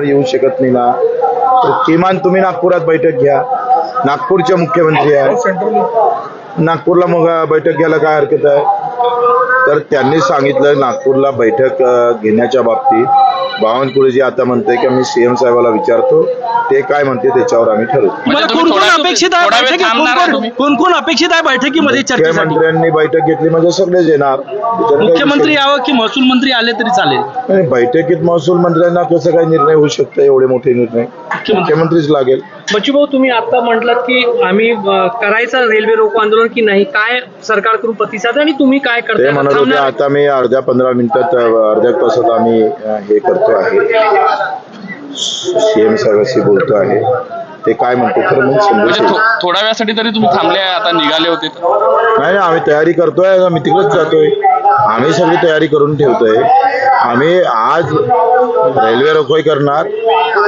सकाळी येऊ शकत नाही ना. तर किमान तुम्ही नागपुरात बैठक घ्या. नागपूरचे मुख्यमंत्री आहे नागपूरला मग बैठक घ्यायला काय हरकत आहे? तर त्यांनी सांगितलं नागपूरला बैठक घेण्याच्या बाबतीत. बावनकुळेजी आता म्हणते की मी सीएम साहेबाला विचारतो ते काय म्हणते त्याच्यावर आम्ही ठरवू मला तुम्ही कोण कोण थोडा- अपेक्षित आहे? कोण-? कोण अपेक्षित आहे बैठकीमध्ये चर्चेसाठी? मुख्यमंत्र्यांनी बैठक घेतली म्हणजे सगळेच येणार. मुख्यमंत्री यावं की महसूल मंत्री आले तरी चालेल. बैठकीत महसूल मंत्र्यांना कसं काय निर्णय होऊ शकतो एवढे मोठे निर्णय. मुख्यमंत्रीच लागेल. बच्चूभाऊ तुम्ही आता म्हटलात की आम्ही करायचं रेल्वे रोको आंदोलन की नाही? काय सरकारकडून प्रतिसाद आहे आणि तुम्ही काय ते करताय? म्हणत होते? आता मी अर्ध्या पंधरा मिनिटात अर्ध्या तासात आम्ही हे करतो. आहे. सीएम साहेबांशी बोलतो आहे. ते काय म्हणतो? खरं मग समजू म्हणजे शकेल. थो- थोड्या वेळासाठी तरी तुम्ही थांबले आता निघाले होते. नाही आम्ही तयारी करतोय आम्ही तिकडेच जातोय. आम्ही सगळी तयारी करून ठेवतोय. आम्ही आज रेल्वे रोकोई करणार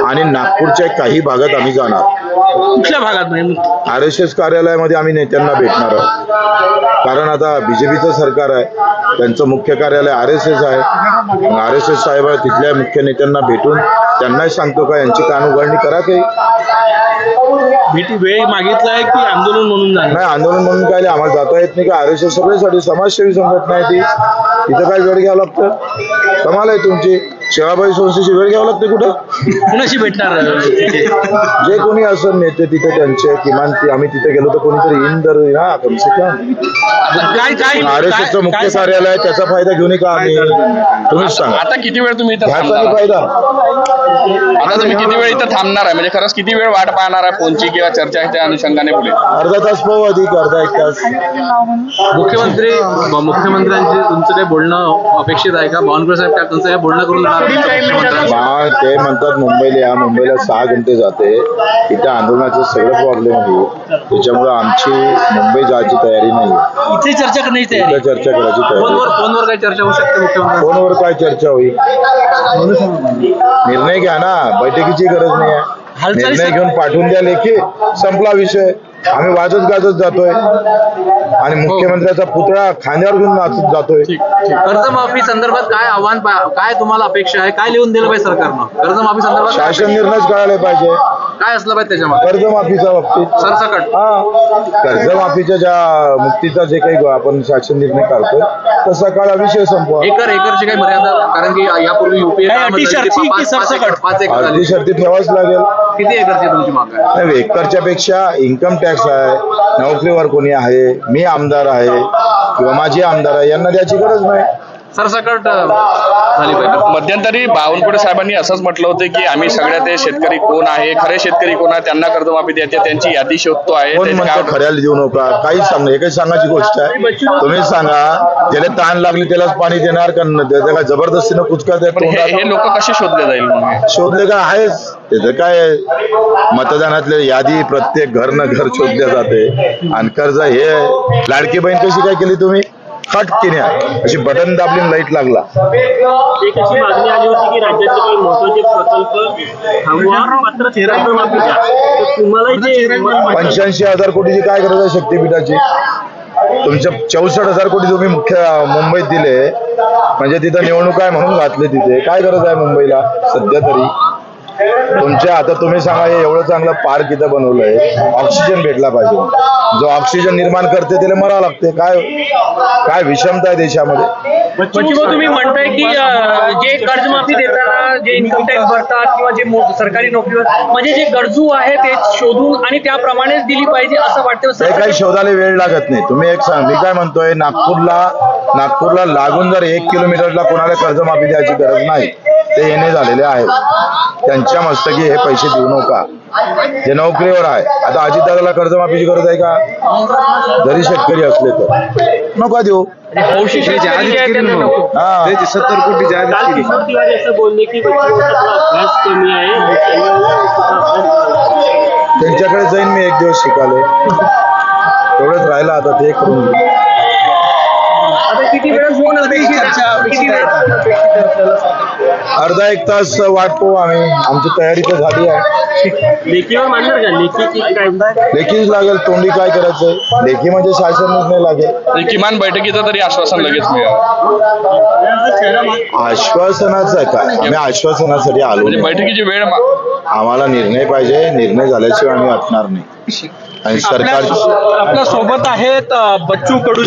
आणि नागपूरच्या काही भागात आम्ही जाणार. कुठल्या भागात नाही आर एस एस कार्यालयामध्ये आम्ही नेत्यांना भेटणार आहोत. कारण आता बीजेपीचं सरकार आहे त्यांचं मुख्य कार्यालय आर एस एस आहे. आर एस एस साहेब आहे तिथल्या मुख्य नेत्यांना भेटून त्यांनाही सांगतो का यांची कान उघडणी करा काही भेटी वेळ मागितलाय की आंदोलन म्हणून नाही आंदोलन म्हणून काय आम्हाला जाता येत नाही का? आर एस एस सगळ्यासाठी समाजसेवी संघटना आहे ती. तिथं काय वेळ घ्यावं लागतं? कमाल आहे तुमची. शेळाबाई संस्थेची वेळ घ्यावं लागते कुठं? कुणाशी भेटणार तिथे? जे कोणी असं नेते तिथे त्यांचे किमान ते आम्ही तिथे गेलो तर कोणीतरी येईन तर ना कम काय काय आर एस एसचं मुख्य काय- कार्यालय आहे, त्याचा फायदा घेऊ नये का आम्ही? तुम्हीच सांगा. आता किती वेळ तुम्ही इथं ह्याचा थांबणार? फायदा. आता तुम्ही किती वेळ इथं थांबणार आहे? म्हणजे खरंच किती वेळ वाट पाहणार आहे फोनची किंवा चर्चा त्या अनुषंगाने बोले अर्धा तास पाहू अधिक अर्धा एक तास. मुख्यमंत्री मुख्यमंत्र्यांचे तुमचं काही बोलणं अपेक्षित आहे का? बावनकुळे साहेब काय तुमचं हे बोलणं करून? मा ते म्हणतात मुंबईला या मुंबईला सहा घंटे जाते. इथे आंदोलनाचं सगळं प्रॉब्लेम आहे. त्याच्यामुळे आमची मुंबई जायची तयारी नाही. इथे चर्चा करण्याची तयारी. चर्चा करायची तयारी. फोनवर फोनवर काही चर्चा होऊ शकते मुख्यमंत्री फोनवर काय चर्चा होईल? निर्णय घ्या ना. बैठकीची गरज नाही आहे. हालचाली निर्णय घेऊन पाठवून द्या लेखी. संपला विषय. आम्ही वाजत गाजत जातोय. आणि मुख्यमंत्र्याचा पुतळा खांद्यावर घेऊन नाचत जातोय. कर्जमाफी संदर्भात काय आव्हान काय तुम्हाला अपेक्षा आहे? काय लिहून दिलं पाहिजे सरकारनं? कर्जमाफी संदर्भात शासन निर्णयच कळायला पाहिजे. काय असलं पाहिजे त्याच्यामध्ये? कर्जमाफीच्या बाबतीत. सरसकट. हा. कर्जमाफीच्या ज्या मुक्तीचा जे काही आपण शासन निर्णय काढतोय तसा काळा विषय संपवा. एकर एकरची काही मर्यादा कारण की यापूर्वी युपीए काय अटी शर्ती की सरसकट? पाच एकर अर्धी झाली शर्ती ठेवाच लागेल. किती एकरची तुमची माग आहे नाही, एकरच्या पेक्षा इन्कम टॅक्स आहे नोकरीवर कोणी आहे मी आमदार आहे किंवा माझी आमदार आहे यांना द्यायची गरज नाही. सरसकट झाली पाहिजे मध्यंतरी बावनकुळे साहेबांनी असंच म्हटलं होतं की आम्ही सगळ्या ते शेतकरी कोण आहे खरे शेतकरी कोण आहे त्यांना कर्जमाफी द्यायची त्यांची यादी शोधतो आहे कोण म्हणतो खऱ्याला देऊ नका? काहीच सांग हे काही सांगायची गोष्ट आहे. तुम्ही सांगा ज्याला ताण लागली त्यालाच पाणी देणार का न- त्याला काय जबरदस्तीनं कुचका द्या पण हे हे? लोक कसे शोधले जाईल मग? शोधले का आहेच. त्याचं काय आहे? मतदानातले यादी प्रत्येक घर न घर शोधल्या जाते. आणि कर्ज हे लाडकी बहीण कशी काय केली तुम्ही? खट किन्या अशी बटन दाबली लाइट लागला. एक अशी मागणी आली होती की राज्याचे काही महत्त्वाचे प्रकल्प थांबवा मात्र कर्जमाफी द्या तर तुम्हाला जे म- पंच्याऐंशी हजार कोटीची काय गरज आहे शक्तीपीठाची? तुमच्या चौसष्ट हजार कोटी तुम्ही मुख्य मुंबईत दिले. म्हणजे तिथं निवडणूक आहे म्हणून घातले तिथे. काय गरज आहे मुंबईला? सध्या तरी. तुमच्या आता तुम्ही सांगा हे एवढं चांगलं पार्क इथं बनवलंय. ऑक्सिजन भेटला पाहिजे. जो ऑक्सिजन निर्माण करते त्याला मरावं लागते. काय काय विषमता आहे देशामध्ये? बच्चूभाऊ तुम्ही म्हणताय की अं, जे कर्जमाफी देताना जे इन्कम टॅक्स भरतात किंवा जे मो- सरकारी नोकरीवर म्हणजे जे गरजू आहे ते शोधून आणि त्याप्रमाणेच दिली पाहिजे असं वाटतं ते काही शोधायला वेळ लागत नाही. तुम्ही एक सांग मी काय म्हणतोय नागपूरला नागपूरला लागून जर एक किलोमीटरला कोणाला कर्जमाफी द्यायची गरज नाही ते येणे झालेले आहेत. त्यांच्या मस्तकी हे पैसे देऊ नका. जे नोकरीवर आहे. आता अजितदादाला कर्जमाफीची गरज आहे का? जरी शेतकरी असले तर. नका देऊ. आहे नको. हा. सत्तर कोटी त्यांच्याकडे जाईन मी एक दिवस शिकाले तेवढंच राहिलं आता ते करून किती वेळा? अर्धा एक तास वाट पाहू आम्ही. आमची तयारी तर झाली आहे. लेखीवर मानणार का? लेखी की काय? लेखीच लागेल तोंडी काय करायचंय लेखी म्हणजे शासन निर्णय लागेल. किमान बैठकीचं तरी आश्वासन लगेच मिळावं आश्वासनाचं काय आम्ही आश्वासनासाठी आलो म्हणजे नाही. बैठकीची वेळ आम्हाला निर्णय पाहिजे. निर्णय झाल्याशिवाय आम्ही हटणार नाही. आणि सरकार आपल्यासोबत आहेत बच्चू कडू